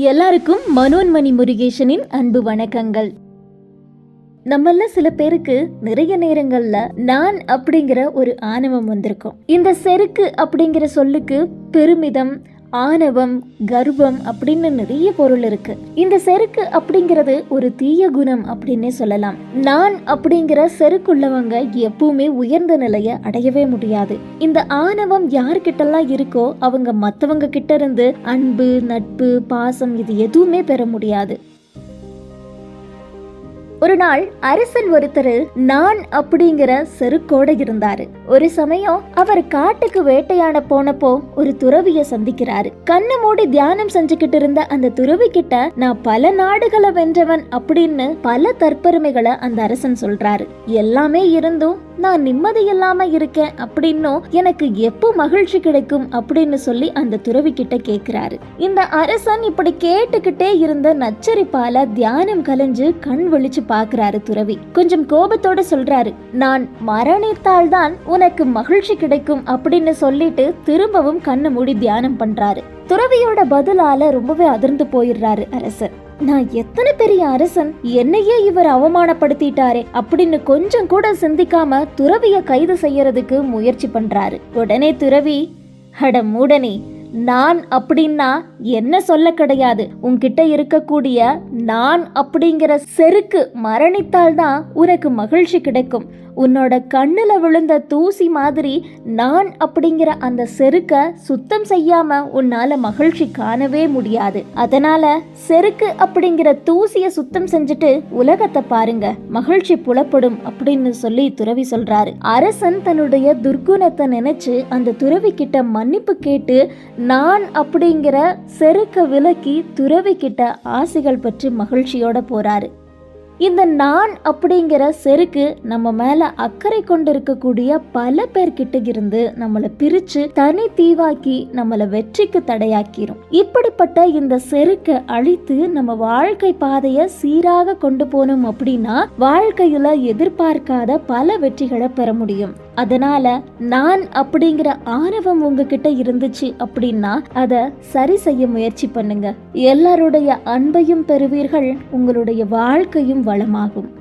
எல்லாருக்கும் மனோன்மணி முருகேசனின் அன்பு வணக்கங்கள். நம்மள சில பேருக்கு நிறைய நேரங்கள்ல நான் அப்படிங்கிற ஒரு ஆணவம் வந்திருக்கும். இந்த செருக்கு அப்படிங்கிற சொல்லுக்கு பெருமிதம் ஆணவம் கர்வம் அப்படின்னு நிறைய பொருள் இருக்கு. இந்த செருக்கு அப்படிங்கிறது ஒரு தீய குணம் அப்படின்னே சொல்லலாம். நான் அப்படிங்கிற செருக்குள்ளவங்க எப்பவுமே உயர்ந்த நிலையை அடையவே முடியாது. இந்த ஆணவம் யார்கிட்டலாம் இருக்கோ அவங்க மற்றவங்க கிட்ட இருந்து அன்பு நட்பு பாசம் இது எதுவுமே பெற முடியாது. ஒரு நாள் அரசன் ஒருத்தர் நான் அப்படிங்கிற செருக்கோட இருந்தாரு. ஒரு சமயம் அவர் காட்டுக்கு வேட்டையாட போனப்போ ஒரு துறவிய சந்திக்கிறாரு. கண்ணை மூடி தியானம் செஞ்சுக்கிட்டு இருந்த அந்த துறவி கிட்ட நான் பல நாடுகளை வென்றவன் அப்படின்னு பல தற்பெருமைகளை அந்த அரசன் சொல்றாரு. எல்லாமே இருந்தும் நான் நிம்மதி இல்லாம இருக்கேன் அப்படின்னும் எனக்கு எப்போ மகிழ்ச்சி கிடைக்கும் அப்படின்னு சொல்லி அந்த துறவி கிட்ட கேட்கிறாரு இந்த அரசன் இப்படி கேட்டுக்கிட்டே இருந்த நச்சரிப்பால தியானம் கலைஞ்சு கண் விழிச்சு பாக்குறாரு துறவி. கொஞ்சம் கோபத்தோட சொல்றாரு நான் மரணித்தால்தான் உனக்கு மகிழ்ச்சி கிடைக்கும் அப்படின்னு சொல்லிட்டு திரும்பவும் கண்ணை மூடி தியானம் பண்றாரு. துறவியோட பதிலால ரொம்பவே அதிர்ந்து போயிடுறாரு அரசர். நான் எத்தனை பெரிய அரசன்? என்னையே இவர் அவமானப்படுத்திட்டாரே. அப்படின்னு கொஞ்சம் கூட சிந்திக்காம துறவிய கைது செய்யறதுக்கு முயற்சி பண்றாரு. உடனே துறவி அட மூடனே நான் அப்படின்னா என்ன சொல்ல கிடையாது. உன்கிட்ட இருக்கக்கூடிய நான் அப்படிங்கிற செருக்கு மரணித்தால்தான் உனக்கு மகிழ்ச்சி கிடைக்கும். உன்னோட கண்ணுல விழுந்த தூசி மாதிரி நான் அப்படிங்கிற அந்த செருக்க சுத்தம் செய்யாம உன்னால மகிழ்ச்சி காணவே முடியாது. அதனால செருக்கு அப்படிங்கிற தூசிய சுத்தம் செஞ்சுட்டு உலகத்தை பாருங்க. மகிழ்ச்சி புலப்படும் அப்படின்னு சொல்லி துறவி சொல்றாரு. அரசன் தன்னுடைய துர்க்குணத்தை நினைச்சு அந்த துறவி கிட்ட மன்னிப்பு கேட்டு நான் அப்படிங்கிற செருக்க விலக்கி துறவிக்கிட்ட ஆசைகள் பற்றி மகிழ்ச்சியோட போறாரு. இந்த நான் அப்படிங்கிற செருக்கு நம்ம மேல அக்கறை கொண்டு இருக்கக்கூடிய பல பேர்கிட்ட இருந்து நம்மளை பிரிச்சு தனி தீவாக்கி நம்மளை வெற்றிக்கு தடையாக்கிரும். இப்படிப்பட்ட இந்த செருக்கை அழித்து நம்ம வாழ்க்கை பாதைய சீராக கொண்டு போனோம் அப்படின்னா வாழ்க்கையில எதிர்பார்க்காத பல வெற்றிகளை பெற முடியும். அதனால நான் அப்படிங்கிற ஆணவம் உங்ககிட்ட இருந்துச்சு அப்படின்னா அதை சரி செய்ய முயற்சி பண்ணுங்க. எல்லாருடைய அன்பையும் பெறுவீர்கள் உங்களுடைய வாழ்க்கையும் வளமாகும்.